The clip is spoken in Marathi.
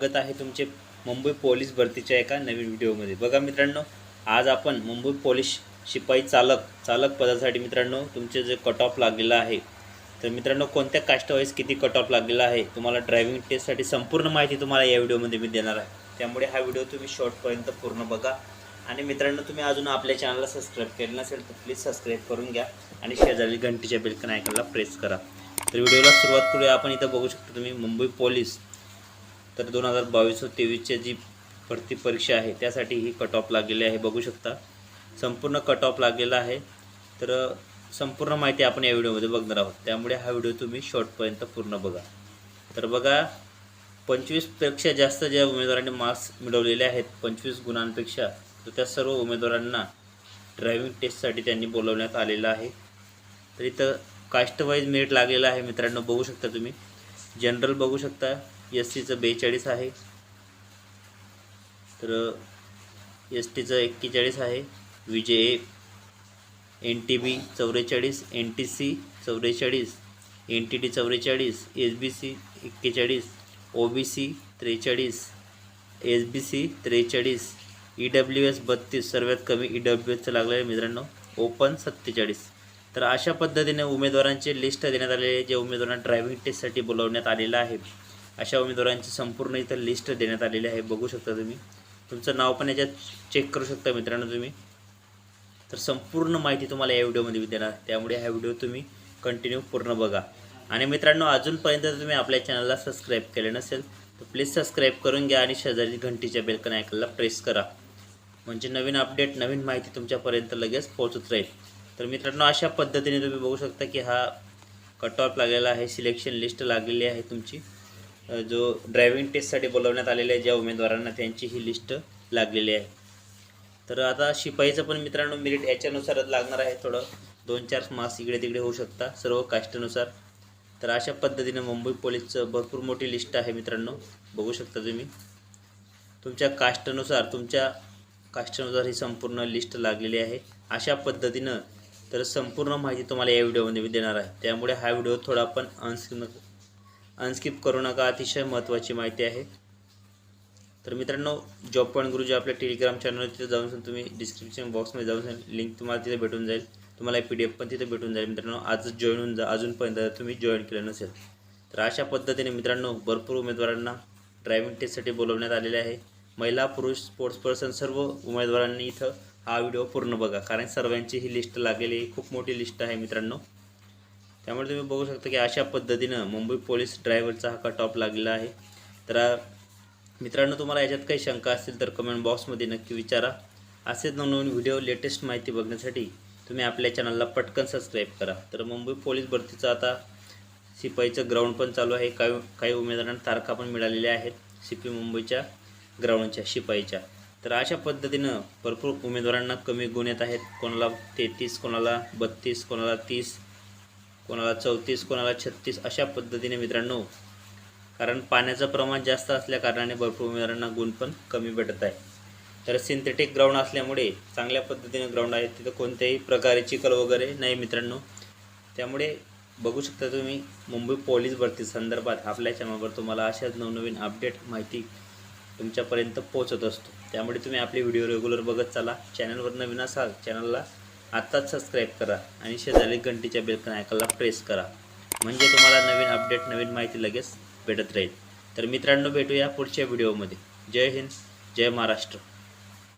स्वागत आहे तुमचे मुंबई पोलीस भरतीच्या एका नवीन व्हिडिओमध्ये. बघा मित्रांनो आज आपण मुंबई पोलीस शिपाई चालक चालक पदासाठी मित्रांनो तुमचे जे कट ऑफ लागलेलं आहे तर मित्रांनो कोणत्या कास्टवाईज किती कट ऑफ लागलेला आहे तुम्हाला ड्रायव्हिंग टेस्टसाठी संपूर्ण माहिती तुम्हाला या व्हिडिओमध्ये मी देणार आहे. त्यामुळे हा व्हिडिओ तुम्ही शॉर्टपर्यंत पूर्ण बघा. आणि मित्रांनो तुम्ही अजून आपल्या चॅनलला सबस्क्राईब केलं नसेल तर प्लीज सबस्क्राईब करून घ्या आणि शेजारी घंटीच्या बेलकन आयकनला प्रेस करा. तर व्हिडिओला सुरुवात करूया. आपण इथं बघू शकतो तुम्ही मुंबई पोलीस तर दोन हजार बावीस व तेवीसच्या जी भरती परीक्षा आहे त्यासाठी ही कट ऑफ लागलेली आहे. बघू शकता. संपूर्ण कट ऑफ लागलेला आहे. तर संपूर्ण माहिती आपण या व्हिडिओमध्ये बघणार आहोत. त्यामुळे हा व्हिडिओ तुम्ही शॉर्टपर्यंत पूर्ण बघा. तर बघा पंचवीसपेक्षा जास्त ज्या उमेदवारांनी मार्क्स मिळवलेले आहेत पंचवीस गुणांपेक्षा तर त्या सर्व उमेदवारांना ड्रायव्हिंग टेस्टसाठी त्यांनी बोलवण्यात आलेलं आहे. तर इथं कास्टवाईज मेरिट लागलेलं आहे मित्रांनो. बघू शकता तुम्ही. जनरल बघू शकता. एस टीचं बेचाळीस आहे. तर एस टीचं एक्केचाळीस आहे. विजय एन टी बी चौवेचाळीस एन टी सी चौवेचाळीस एन टी टी चौवेचाळीस एस बी सी एक्केचाळीस ओ बी सी त्रेचाळीस एस बी सी त्रेचाळीस ई डब्ल्यू एस बत्तीस सर्वात कमी ई डब्ल्यू एसचं लागलं आहे मित्रांनो. ओपन सत्तेचाळीस. तर अशा पद्धतीने उमेदवारांचे लिस्ट देण्यात आलेले जे उमेदवारांना ड्रायव्हिंग टेस्टसाठी बोलवण्यात आलेलं आहे. अशा उमेदवारांची संपूर्ण इथं लिस्ट देण्यात आलेली आहे. बघू शकता तुम्ही. तुमचं नाव पण याच्यात चेक करू शकता मित्रांनो तुम्ही. तर संपूर्ण माहिती तुम्हाला या व्हिडिओमध्ये मी देणार. त्यामुळे हा व्हिडिओ तुम्ही कंटिन्यू पूर्ण बघा. आणि मित्रांनो अजूनपर्यंत जर तुम्ही आपल्या चॅनलला सबस्क्राईब केले नसेल तर प्लीज सबस्क्राईब करून घ्या आणि शेजारी घंटीच्या बेलकन ऐकायला प्रेस करा. म्हणजे नवीन अपडेट नवीन माहिती तुमच्यापर्यंत लगेच पोहोचत राहील. तर मित्रांनो अशा पद्धतीने तुम्ही बघू शकता की हा कट ऑफ लागलेला आहे. सिलेक्शन लिस्ट लागलेली आहे तुमची. जो ड्रायव्हिंग टेस्टसाठी बोलवण्यात आलेल्या ज्या उमेदवारांना त्यांची ही लिस्ट लागलेली आहे. तर आता शिपाईचं पण मित्रांनो मेरिट याच्यानुसारच लागणार आहे. थोडं दोन चार मार्क्स इकडे तिकडे होऊ शकता सर्व कास्टनुसार. तर अशा पद्धतीने मुंबई पोलीसचं भरपूर मोठी लिस्ट आहे मित्रांनो. बघू शकता तुम्ही. तुमच्या कास्टनुसार तुमच्या कास्टनुसार ही संपूर्ण लिस्ट लागलेली आहे. अशा पद्धतीनं तर संपूर्ण माहिती तुम्हाला या व्हिडिओमध्ये मी देणार आहे. त्यामुळे हा व्हिडिओ थोडा पण अनस्क्रीन अनस्किप करू नका अतिशय महत्त्वाची माहिती आहे. तर मित्रांनो जॉब पॉईंट गुरुजी आपल्या टेलिग्राम चॅनल तिथे जाऊन तुम्ही डिस्क्रिप्शन बॉक्समध्ये जाऊन लिंक तुम्हाला तिथे भेटून जाईल. तुम्हाला पी डी एफ पण तिथे भेटून जाईल मित्रांनो. आजच जॉईन होऊन जा अजूनपर्यंत जर तुम्ही जॉईन केलं नसेल तर अशा पद्धतीने मित्रांनो भरपूर उमेदवारांना ड्रायव्हिंग टेस्टसाठी बोलवण्यात आलेले आहे. महिला पुरुष स्पोर्ट्स पर्सन सर्व उमेदवारांनी इथं हा व्हिडिओ पूर्ण बघा कारण सर्वांची ही लिस्ट लागलेली आहे. खूप मोठी लिस्ट आहे मित्रांनो. त्यामुळे तुम्ही बघू शकता की अशा पद्धतीनं मुंबई पोलीस ड्रायव्हरचा हा कट ऑफ लागलेला आहे. तर मित्रांनो तुम्हाला याच्यात काही शंका असतील तर कमेंट बॉक्समध्ये नक्की विचारा. असेच नवनवीन व्हिडिओ लेटेस्ट माहिती बघण्यासाठी तुम्ही आपल्या चॅनलला पटकन सबस्क्राईब करा. तर मुंबई पोलीस भरतीचं आता शिपाईचं ग्राउंड पण चालू आहे. काही काही उमेदवारांना तारखा पण मिळालेल्या आहेत सी पी मुंबईच्या ग्राउंडच्या शिपाईच्या. तर अशा पद्धतीनं भरपूर उमेदवारांना कमी गुण येत आहेत. कोणाला तेहतीस कोणाला बत्तीस कोणाला तीस कोणाला चौतीस कोणाला छत्तीस अशा पद्धतीने मित्रांनो. कारण पाण्याचं प्रमाण जास्त असल्या कारणाने भरपूर उमेदवारांना गुण पण कमी भेटत आहे. तर सिंथेटिक ग्राउंड असल्यामुळे चांगल्या पद्धतीने ग्राउंड आहे. तिथं कोणत्याही प्रकारे चिखल वगैरे नाही मित्रांनो. त्यामुळे बघू शकता तुम्ही मुंबई पोलीस भरती संदर्भात आपल्या चॅनलवर तुम्हाला अशाच नवनवीन अपडेट माहिती तुमच्यापर्यंत पोहोचत असतो. त्यामुळे तुम्ही आपले व्हिडिओ रेग्युलर बघत चला. चॅनलवर नवीन असाल चॅनलला आत्ताच सबस्क्राईब करा आणि शेजारी घंटीच्या बेलकन ऐकायला प्रेस करा. म्हणजे तुम्हाला नवीन अपडेट नवीन माहिती लगेच भेटत राहील. तर मित्रांनो भेटूया पुढच्या व्हिडिओमध्ये जय हिंद जय महाराष्ट्र.